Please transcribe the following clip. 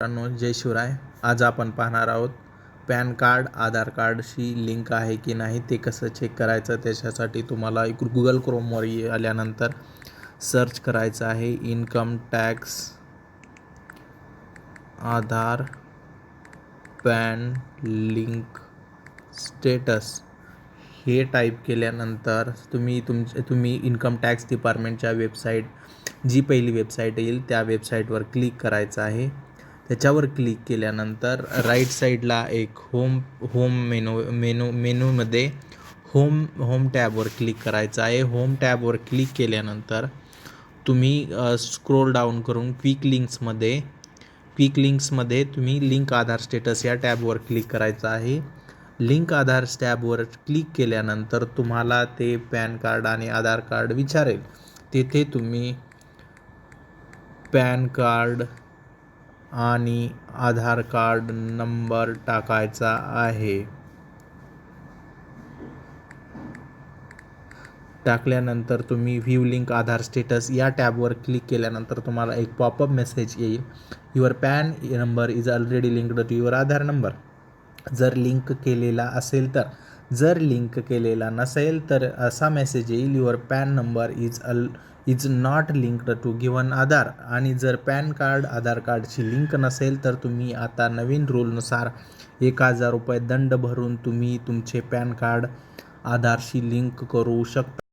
मित्रांनो जय शिवराय. आज आपण पाहणार आहोत पॅन कार्ड आधार कार्डशी लिंक आहे की नाही ते कसं चेक करायचं त्याच्यासाठी तुम्हाला एक गुगल क्रोमवर आल्यानंतर सर्च करायचं आहे. Income tax Aadhaar PAN link status हे टाईप केल्यानंतर तुम्ही तुमचे तुम्ही इन्कम टॅक्स डिपार्टमेंटच्या वेबसाईट जी पहिली वेबसाईट येईल त्या वेबसाईटवर क्लिक करायचं आहे. त्याच्यावर क्लिक केल्यानंतर राईट साईडला एक होम होम मेनू मेनू मेनूमध्ये होम होम टॅबवर क्लिक करायचं आहे. होम टॅबवर क्लिक केल्यानंतर तुम्ही स्क्रोल डाऊन करून क्विक लिंक्समध्ये क्विक लिंक्समध्ये तुम्ही लिंक आधार स्टेटस या टॅबवर क्लिक करायचं आहे. लिंक आधार टॅबवर क्लिक केल्यानंतर तुम्हाला ते पॅन कार्ड आणि आधार कार्ड विचारेल. तेथे तुम्ही पॅन कार्ड आणि आधार कार्ड नंबर टाकायचा आहे. टाकल्यानंतर तुम्ही व्ह्यू लिंक आधार स्टेटस या टॅबवर क्लिक केल्यानंतर तुम्हाला एक पॉपअप मेसेज येईल. Your PAN number is already linked to your Aadhaar number जर लिंक केलेला असेल तर जर लिंक केलेला नसेल तर असा मेसेज येईल. Your PAN number is all is not linked to given Aadhaar आणि जर पॅन कार्ड आधार कार्डची लिंक नसेल तर तुम्ही आता नवीन रूलनुसार एक हजार रुपये दंड भरून तुम्ही तुमचे पॅन कार्ड आधारशी लिंक करू शकता.